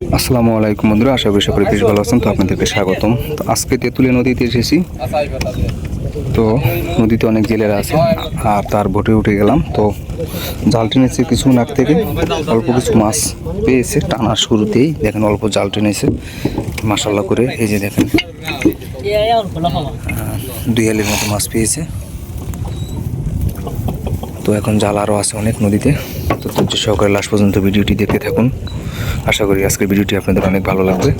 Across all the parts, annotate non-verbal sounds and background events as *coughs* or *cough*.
আসসালামু আলাইকুম বন্ধুরা, আশা করি সকলে বেশ ভালো আছেন, তো আপনাদেরকে স্বাগতম। তো আজকে তেঁতুলিয়া নদীতে এসেছি। তো নদীতে অনেক জেলেরা আছে, আর তার ভোটে উঠে গেলাম। তো জাল টেনেছে কিছু নাক থেকে, অল্প কিছু মাছ পেয়েছে টানার শুরুতেই। দেখেন অল্প জাল টেনেছে মাসাল্লাহ করে। এই যে দেখেন হালের মতো মাছ পেয়েছে। তো এখন জাল আরও আছে অনেক নদীতে। তো ধৈর্য সহকারে লাস্ট পর্যন্ত ভিডিওটি দেখতে থাকুন। আশা করি আজকের ভিডিওটি আপনাদের অনেক ভালো লাগবে।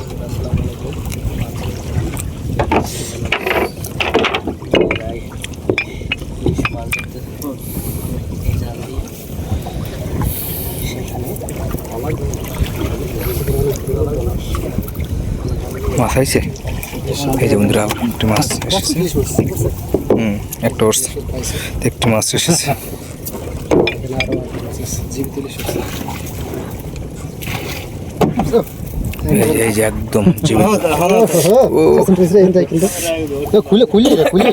মাছ আইছে? এই যে বন্ধুরা, একটি মাছ এসেছে। হুম, একটা উঠছে একটি মাছ এসেছে। এই যে- এই যে একদম জীবিত খুলে খুলে খুলে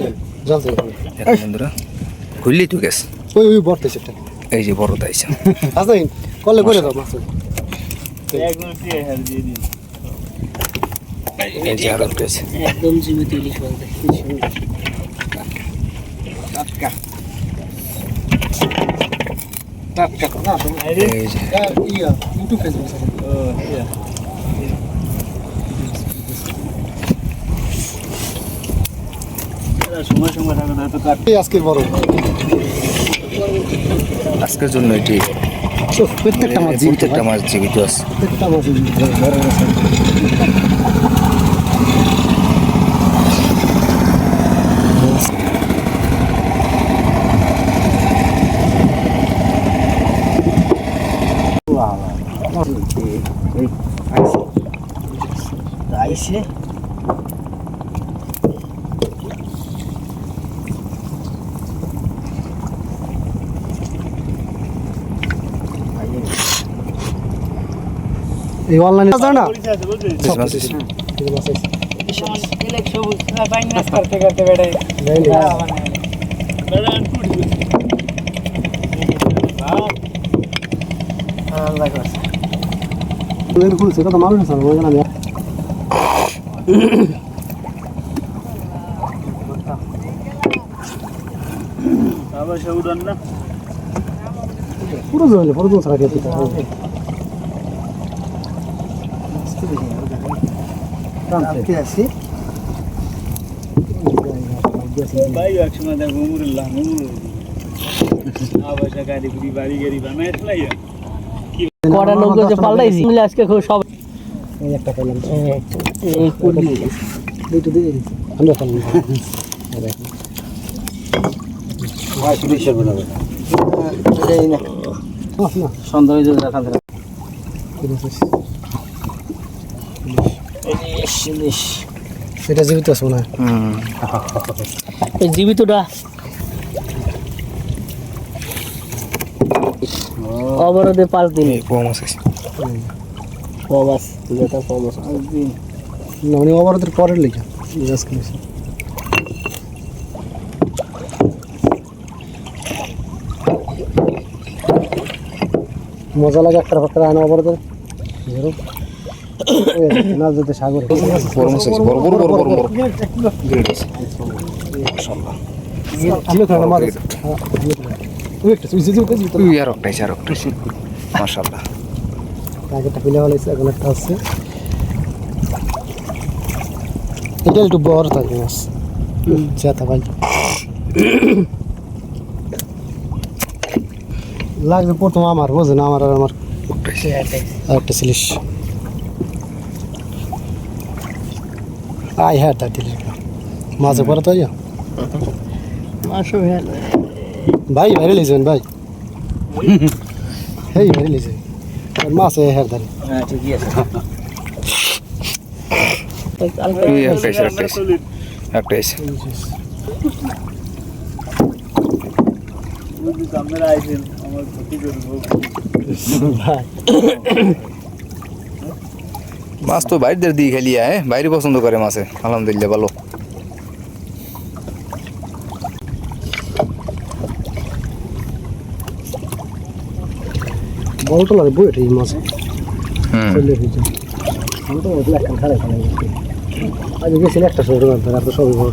বন্ধুরা। খুললি তো গেছে ওই ওই বর্তে সেটা এই যে বড় তাইছে *laughs* আচ্ছা করলে করে দাও মাছ। এই যে আরও একদম জীবিত ইলিশ বলতে ইউটিউব ফেসবুক তো কাট আজকে বড় আজকের জন্য এটি প্রত্যেকটা মাছ জীবিত আছে। প্রত্যেকটা মাছ জীবিত আছে। আইসে এই অনলাইনে আছে না বেশ মাছ আছে। করতে করতে বেড়ে খুলছে কত মানুষ আছে ওই আমি আবার সে উড়ান না। পুরো জলে পুরো জল ছাড়া দিয়ে দিতে আসি। ভাই একসময় দেখো মুরুল্লাহ মুরুল আবার সে গাড়ি বাড়ি গাড়ি বানায় না কটা লোক যে পাল্টাইছি। মিলে আজকে খুব সব এই একটা পেলাম। এই কুড়ি দুটো দিয়ে দিচ্ছি আমরা পেলাম। না। সন্ধ্যা হয়ে যাবে সেটা জীবিত আছে মনে হয়। এই জীবিতটা অবরোধে পাঁচ দিন আছে যেটা মানে অবরোধের পরের লেখা মজা লাগে একটা ফাঁকটা আয়না অবরোধের ধরো না যেতে সাগর বড় বড় বড় বড় বড় বড় গ্রেড আছে মাশাআল্লাহ আমি খাই না মাছ ওই আর একটা আর একটা। মাশাআল্লাহ। আগেরটা ফেলে হলাইছে এখন একটা আছে। এটা একটু বড় থাকে মাছ। চেতা ভাই। লাগবে প্রথম আমার বোঝে না আমার আর আমার একটা ছিলিস। আই হ্যাঁ তার দিলিস। মাঝে পরে তো মাসও ভালো ভাই ভাইরে লিখছেন ভাই হেই ভাইরে লিখছেন মাছ হ্যাঁ ধারে হ্যাঁ ঠিকই আছে কালকে উই একটা আছে একটা আছে একটা আছে বুঝলি তো আপনারা আইছেন আমার ক্ষতি করব ভাই মাছ তো বাইরের দিয়ে খেলিয়া হ্যাঁ বাইরে পছন্দ করে মাছে আলহামদুলিল্লাহ ভালো লাগে বই এটা এই মাছ হুম। চলে আমি তো ওইগুলো একটা খারাপ খারাপ আজ গেছিল একটা ছোট গান আর তো সবই বড়।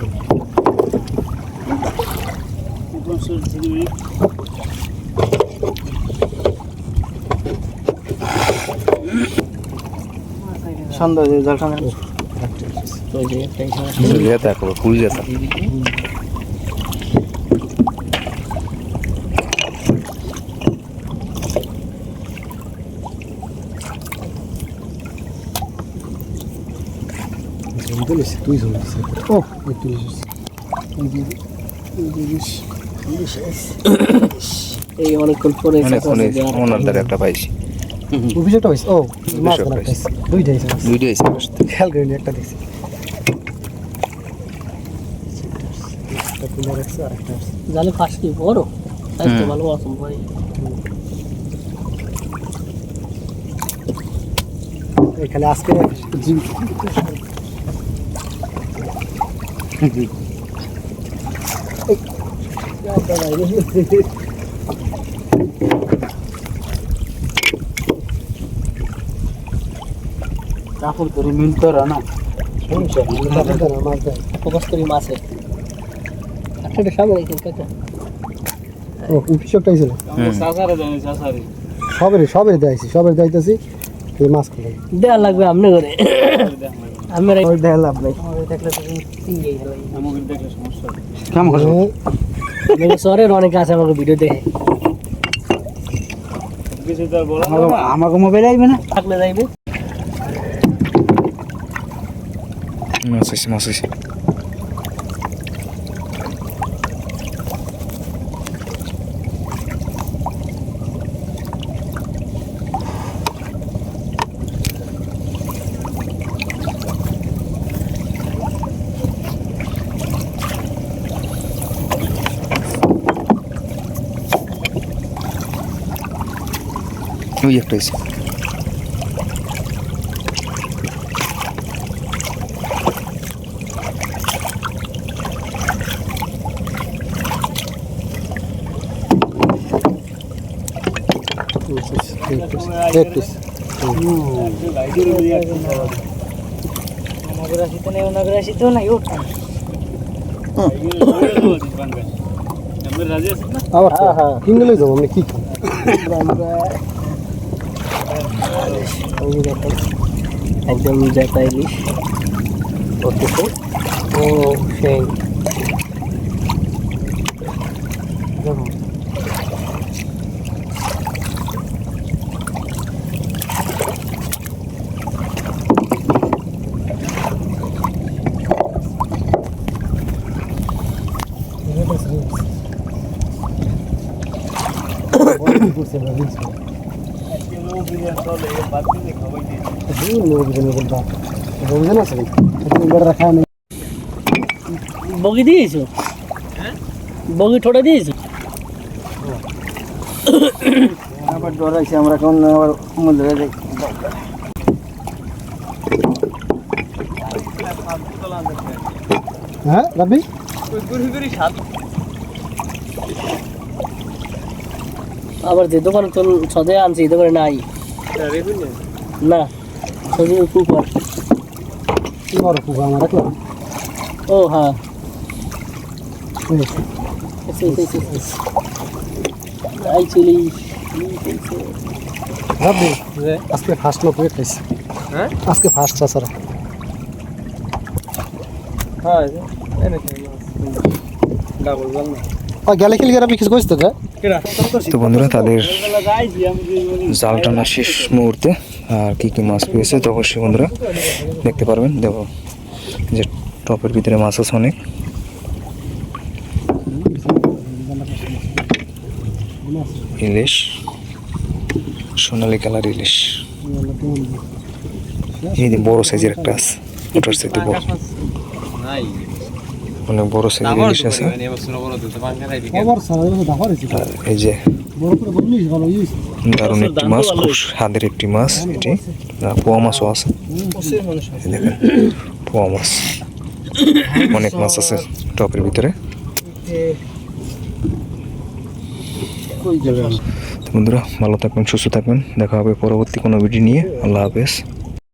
সন্ধ্যা তুলিস তুই শুনিস ও এই তুলিস এই অনেকক্ষণ পরে ওনার দ্বারা একটা পাইছি অভিষেকটা হয়েছে ও মাছ পাইছে। দুইটাই। দুইটাই আছে খেয়াল করিনি একটা দেখছি তুলে। জালে ফাঁস কি বড় তাই তো ভালো আছেন ভাই এখানে আজকে জি- কাপড় মিল করা না শুনছো? আমি তাদের দ্বারা মাছ দেয়। ফোকাস করি মাছে একটা সামনে কাকা। ও ছিল সবের সবের সবের মাছ দেওয়া লাগবে আপনি করে আমি দেওয়া লাভ নাই আমাকে দেখলে সমস্যা শহরের অনেক আছে আমাকে ভিডিও দেখে। কিছু তো আর বলা যাবে না। আমাকে মোবাইল আইবে না? থাকলে যাইবে। মাছ মাছ হয়েছে ওই একটা হয়েছে দেখতিস লাইটের উপরে একটা খাওয়া দাও। আমাদের আসিতে নেই ওনাদের আসিতে নাই ওঠ এগুলো ধরে দেবো দিন বাঙ্গাল। আপনি রাজি আছেন না? আবার হ্যাঁ, হ্যাঁ। কিনে লই যাব আপনি কি খান *laughs* যে দেখেন একদম জেতা ইলিশ করতেছে। ও সেই। এগুলো *coughs* *coughs* বগি দিয়েছ? বগি ঠোঁটে দিয়েছ? আবার ডরাইছে আমরা কোন আবার যাই। হ্যাঁ রাবি আবার যে দোকানে তো সদে আনছি এই দোকানে নাই। না সদে কুপার। কি বড় পুকুর আমার রাখলাম ও হ্যাঁ। আজকে ফার্স্ট লোক হয়ে খাইছি। হ্যাঁ? আজকে ফার্স্ট চাষারা। হ্যাঁ ডাবল বল না। গেলে খেলে রাবি কিছু কইস তো তো বন্ধুরা তাদের জাল টানা শেষ মুহূর্তে আর কি কি মাছ পেয়েছে তো অবশ্যই বন্ধুরা দেখতে পারবেন। দেখো যে টপের ভিতরে মাছ আছে অনেক। ইলিশ সোনালি কালার ইলিশ। এই যে বড় সাইজের একটা আছে ওটার সাথে বড়। নাই অনেক বড় সাইজের ইলিশ আছে। এই যে দারুণ একটি মাছ খুব স্বাদের একটি মাছ এটি। পোয়া মাছও আছে। দেখেন পোয়া মাছ। অনেক মাছ আছে টপের ভিতরে। বন্ধুরা ভালো থাকবেন সুস্থ থাকবেন। দেখা হবে পরবর্তী কোনো ভিডিও নিয়ে। আল্লাহ হাফেজ।